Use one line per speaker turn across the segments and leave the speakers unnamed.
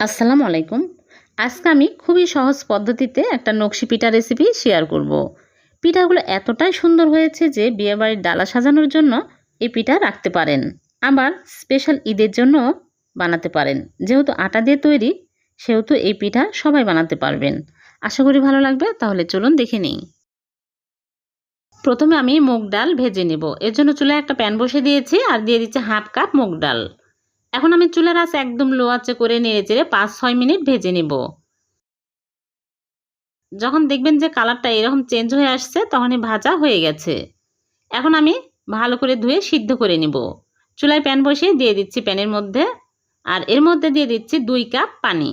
আসসালামু আলাইকুম। আজকে আমি খুবই সহজ পদ্ধতিতে একটা নকশি পিঠা রেসিপি শেয়ার করব। পিঠাগুলো এতটাই সুন্দর হয়েছে যে বিয়েবাড়ির ডালা সাজানোর জন্য এই পিঠা রাখতে পারেন। আবার স্পেশাল ঈদের জন্য বানাতে পারেন। যেহেতু আটা দিয়ে তৈরি, সেহেতু এই পিঠা সবাই বানাতে পারবেন। আশা করি ভালো লাগবে, তাহলে চলুন দেখে নিই। প্রথমে আমি মুগ ডাল ভেজে নেব। এর জন্য চুলায় একটা প্যান বসে দিয়েছি আর দিয়ে দিচ্ছি হাফ কাপ মুগ ডাল। এখন আমি চুলার আঁচ একদম লো আঁচে করে নেড়ে চেড়ে পাঁচ, ছয় মিনিট ভেজে নেব। যখন দেখবেন যে কালারটা এরকম চেঞ্জ হয়ে আসছে, তখনই ভাজা হয়ে গেছে। এখন আমি ভালো করে ধুয়ে সিদ্ধ করে নিব। চুলায় প্যান বসিয়ে দিয়ে দিচ্ছি প্যানের মধ্যে আর এর মধ্যে দিয়ে দিচ্ছি দুই কাপ পানি।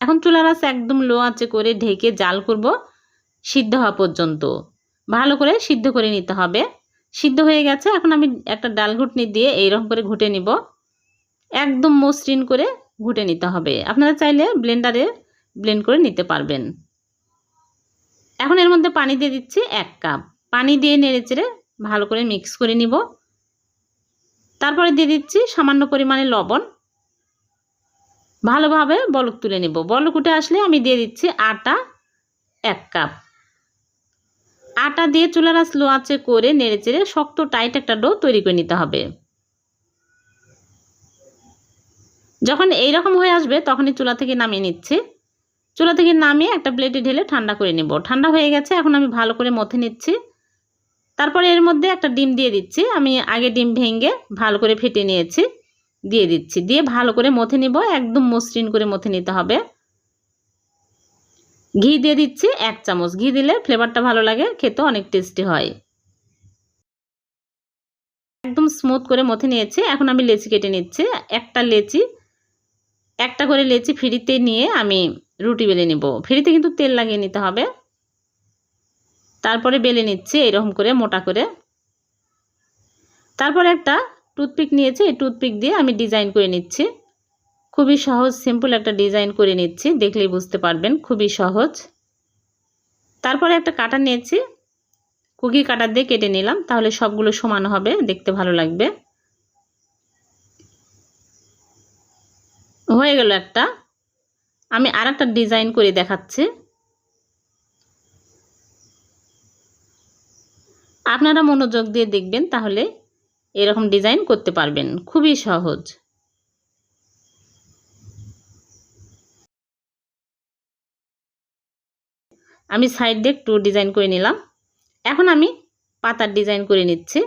এখন চুলার আঁচ একদম লো আঁচে করে ঢেকে জাল করব সিদ্ধ হওয়া পর্যন্ত। ভালো করে সিদ্ধ করে নিতে হবে। সিদ্ধ হয়ে গেছে, এখন আমি একটা ডাল ঘুটনি দিয়ে এইরকম করে ঘুটে নিব। একদম মসৃণ করে ঘুটে নিতে হবে। আপনারা চাইলে ব্লেন্ডারে ব্লেন্ড করে নিতে পারবেন। এখন এর মধ্যে পানি দিয়ে দিচ্ছি এক কাপ পানি দিয়ে নেড়ে চেড়ে ভালো করে মিক্স করে নিব। তারপরে দিয়ে দিচ্ছি সামান্য পরিমাণে লবণ। ভালোভাবে বলক তুলে নিব। বলক উঠে আসলে আমি দিয়ে দিচ্ছি আটা এক কাপ আটা দিয়ে চুলার স্লো আঁচে করে নেড়ে চেড়ে শক্ত টাইট একটা ডো তৈরি করে নিতে হবে। যখন এই রকম হয়ে আসবে, তখনই চুলা থেকে নামিয়ে নিচ্ছি। চুলা থেকে নামিয়ে একটা প্লেটে ঢেলে ঠান্ডা করে নেব। ঠান্ডা হয়ে গেছে, এখন আমি ভালো করে মথে নিচ্ছি। তারপরে এর মধ্যে একটা ডিম দিয়ে দিচ্ছি। আমি আগে ডিম ভেঙে ভালো করে ফেটে নিয়েছি, দিয়ে দিচ্ছি। দিয়ে ভালো করে মথে নিব, একদম মসৃণ করে মথে নিতে হবে। ঘি দিয়ে দিচ্ছি এক চামচ। ঘি দিলে ফ্লেভারটা ভালো লাগে, খেতে অনেক টেস্টি হয়। একদম স্মুথ করে মথে নিয়েছি। এখন আমি লেচি কেটে নিচ্ছি। একটা লেচি একটা করে লেচি ফ্রিতে নিয়ে আমি রুটি বেলে নিব। ফ্রিতে কিন্তু তেল লাগিয়ে নিতে হবে। তারপরে বেলে নিচ্ছি এরকম করে, মোটা করে। তারপরে একটা টুথপিক নিয়েছি, এই টুথপিক দিয়ে আমি ডিজাইন করে নিচ্ছি। খুবই সহজ, সিম্পল একটা ডিজাইন করে নিচ্ছি, দেখলেই বুঝতে পারবেন, খুবই সহজ। তারপরে একটা কাটা নিয়েছি। কুকি কাটার দিয়ে কেটে নিলাম, তাহলে সবগুলো সমান হবে, দেখতে ভালো লাগবে। হয়ে গেল একটা। আমি আর একটা ডিজাইন করে দেখাচ্ছি। আপনারা মনোযোগ দিয়ে দেখবেন, তাহলে এরকম ডিজাইন করতে পারবেন। খুবই সহজ। আমি সাইড দিয়ে একটু ডিজাইন করে নিলাম। এখন আমি পাতার ডিজাইন করে নিচ্ছি।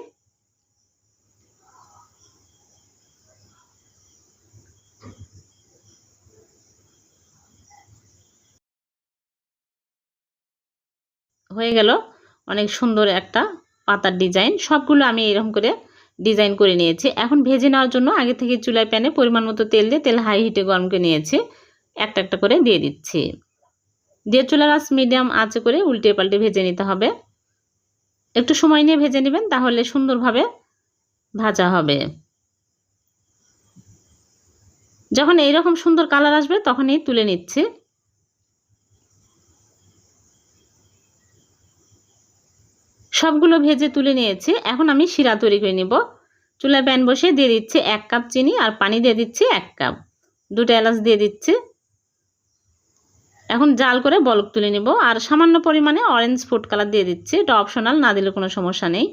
হয়ে গেল। অনেক সুন্দর একটা পাতার ডিজাইন। সবগুলো আমি এরকম করে ডিজাইন করে নিয়েছি। এখন ভেজে নেওয়ার জন্য আগে থেকে চুলায় প্যানে পরিমাণ মতো তেল দিয়ে তেল হাই হিটে গরম করে নিয়েছি। একটা একটা করে দিয়ে দিচ্ছি। দিয়ে চুলার আঁচ মিডিয়াম আঁচে করে উল্টে পাল্টে ভেজে নিতে হবে। একটু সময় নিয়ে ভেজে নেবেন, তাহলে সুন্দরভাবে ভাজা হবে। যখন এইরকম সুন্দর কালার আসবে, তখনই তুলে নিচ্ছি। সবগুলো ভেজে তুলে নিয়েছি। এখন আমি শিরা তৈরি করে নিব। চুলায় প্যান বসিয়ে দিয়ে দিচ্ছি এক কাপ চিনি আর পানি দিয়ে দিচ্ছি এক কাপ। দুটো এলাচ দিয়ে দিচ্ছি। এখন জাল করে বলক তুলে নিব। আর সামান্য পরিমাণে অরেঞ্জ ফুড কালার দিয়ে দিচ্ছি। এটা অপশনাল না দিলে কোনো সমস্যা নেই।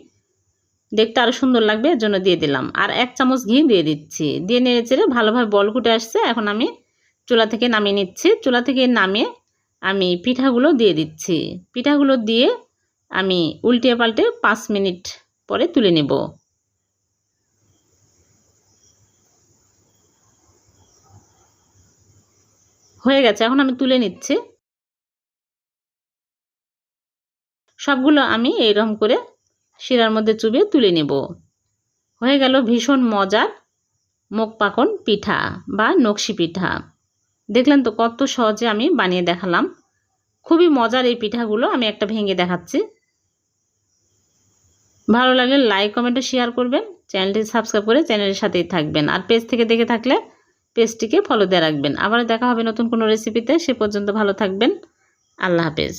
দেখতে আরও সুন্দর লাগবে, এর জন্য দিয়ে দিলাম। আর এক চামচ ঘি দিয়ে দিচ্ছি। দিয়ে নেড়ে চেড়ে ভালোভাবে বল ফুটে আসছে। এখন আমি চুলা থেকে নামিয়ে নিচ্ছি। চুলা থেকে নামিয়ে আমি পিঠাগুলো দিয়ে দিচ্ছি। পিঠাগুলো দিয়ে আমি উল্টে পাল্টে পাঁচ মিনিট পরে তুলে নেব। হয়ে গেছে, এখন আমি তুলে নিচ্ছি। সবগুলো আমি এইরকম করে শিরার মধ্যে চুবিয়ে তুলে নেব। হয়ে গেল ভীষণ মজার মুখ পাকন পিঠা বা নকশি পিঠা। দেখলেন তো কত সহজে আমি বানিয়ে দেখালাম। খুবই মজার এই পিঠাগুলো আমি একটা ভেঙে দেখাচ্ছি। ভালো লাগলে লাইক কমেন্টে শেয়ার করবেন। চ্যানেলটি সাবস্ক্রাইব করে চ্যানেলের সাথেই থাকবেন। আর পেজ থেকে দেখে থাকলে পেজটিকে ফলো দিয়ে রাখবেন। আবার দেখা হবে নতুন কোনো রেসিপিতে সে পর্যন্ত ভালো থাকবেন। আল্লাহ হাফেজ।